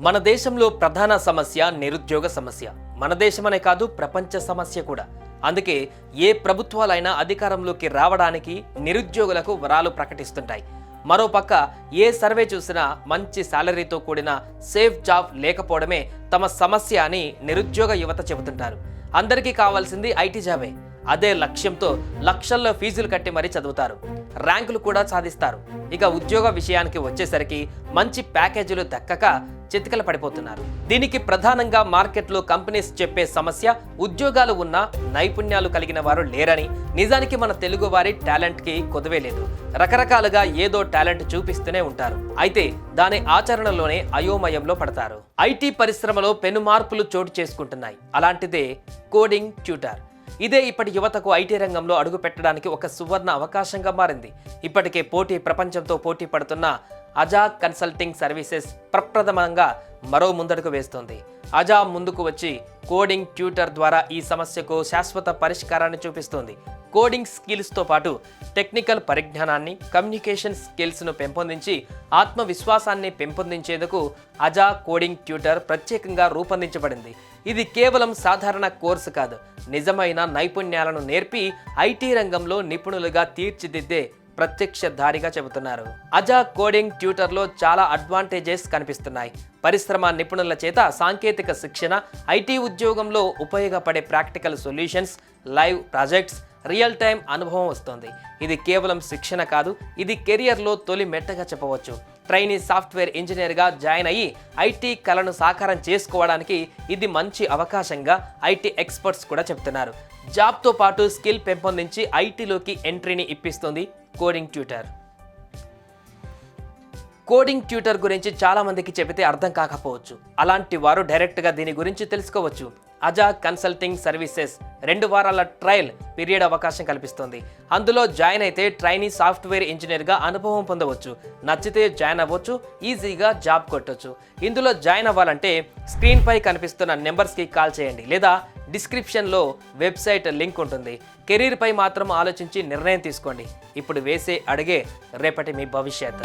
మన దేశంలో ప్రధాన సమస్య నిరుద్యోగ సమస్య. మన దేశమనే కాదు ప్రపంచ సమస్య కూడా. అందుకే ఏ ప్రభుత్వాలైనా అధికారంలోకి రావడానికి నిరుద్యోగులకు వరాలు ప్రకటిస్తుంటాయి. మరోపక్క ఏ సర్వే చూసినా మంచి శాలరీతో కూడిన సేఫ్ జాబ్ లేకపోవడమే తమ సమస్య అని నిరుద్యోగ యువత చెబుతుంటారు. అందరికీ కావాల్సింది ఐటీ జాబే. అదే లక్ష్యంతో లక్షల్లో ఫీజులు కట్టి మరీ చదువుతారు. ర్యాంకులు కూడా సాధిస్తారు. ఇక ఉద్యోగ విషయానికి వచ్చేసరికి మంచి ప్యాకేజీలు దక్కక చితికల పడిపోతున్నారు. దీనికి ప్రధానంగా మార్కెట్లో కంపెనీస్ చెప్పే సమస్య ఉద్యోగాలు ఉన్న నైపుణ్యాలు కలిగిన వారు లేరని నిజానికి మన తెలుగు వారి టాలెంట్కి కొదవే లేదు. రకరకాలుగా ఏదో టాలెంట్ చూపిస్తూనే ఉంటారు. అయితే దాని ఆచరణలోనే అయోమయంలో పడతారు. ఐటీ పరిశ్రమలో పెను మార్పులు చోటు చేసుకుంటున్నాయి. అలాంటిదే కోడింగ్ ట్యూటర్. ఇదే ఇప్పటి యువతకు ఐటీ రంగంలో అడుగు పెట్టడానికి ఒక సువర్ణ అవకాశంగా మారింది. ఇప్పటికే పోటీ ప్రపంచంతో పోటీ పడుతున్న అజా కన్సల్టింగ్ సర్వీసెస్ ప్రప్రథమంగా మరో ముందడుగు వేస్తోంది. అజా ముందుకు వచ్చి కోడింగ్ ట్యూటర్ ద్వారా ఈ సమస్యకు శాశ్వత పరిష్కారాన్ని చూపిస్తోంది. కోడింగ్ స్కిల్స్తో పాటు టెక్నికల్ పరిజ్ఞానాన్ని కమ్యూనికేషన్ స్కిల్స్ను పెంపొందించి ఆత్మవిశ్వాసాన్ని పెంపొందించేందుకు అజా కోడింగ్ ట్యూటర్ ప్రత్యేకంగా రూపొందించబడింది. ఇది కేవలం సాధారణ కోర్సు కాదు. నిజమైన నైపుణ్యాలను నేర్పి ఐటీ రంగంలో నిపుణులుగా తీర్చిదిద్దే ప్రత్యక్ష దారిగా చెబుతున్నారు. అజా కోడింగ్ ట్యూటర్లో చాలా అడ్వాంటేజెస్ కనిపిస్తున్నాయి. పరిశ్రమ నిపుణుల చేత సాంకేతిక శిక్షణ ఐటీ ఉద్యోగంలో ఉపయోగపడే practical solutions live projects real time అనుభవం వస్తుంది. ఇది కేవలం శిక్షణ కాదు ఇది కెరియర్లో తొలి మెట్టగా చెప్పవచ్చు. ట్రైనీ సాఫ్ట్వేర్ ఇంజనీర్గా జాయిన్ అయ్యి ఐటీ కళను సాకారం చేసుకోవడానికి ఇది మంచి అవకాశంగా ఐటీ ఎక్స్పర్ట్స్ కూడా చెప్తున్నారు. జాబ్తో పాటు స్కిల్ పెంపొందించి ఐటీలోకి ఎంట్రీని ఇప్పిస్తుంది కోడింగ్ ట్యూటర్ కోడింగ్ ట్యూటర్ గురించి చాలామందికి చెబితే అర్థం కాకపోవచ్చు. అలాంటి వారు డైరెక్ట్గా దీని గురించి తెలుసుకోవచ్చు. అజా కన్సల్టింగ్ సర్వీసెస్ రెండు వారాల ట్రయల్ పీరియడ్ అవకాశం కల్పిస్తుంది. అందులో జాయిన్ అయితే ట్రైనీ సాఫ్ట్వేర్ ఇంజనీర్గా అనుభవం పొందవచ్చు. నచ్చితే జాయిన్ అవ్వచ్చు ఈజీగా జాబ్ కొట్టవచ్చు ఇందులో జాయిన్ అవ్వాలంటే స్క్రీన్పై కనిపిస్తున్న నెంబర్స్కి కాల్ చేయండి లేదా డిస్క్రిప్షన్లో వెబ్సైట్ లింక్ ఉంటుంది. కెరీర్పై మాత్రం ఆలోచించి నిర్ణయం తీసుకోండి. ఇప్పుడు వేసే అడిగే రేపటి మీ భవిష్యత్.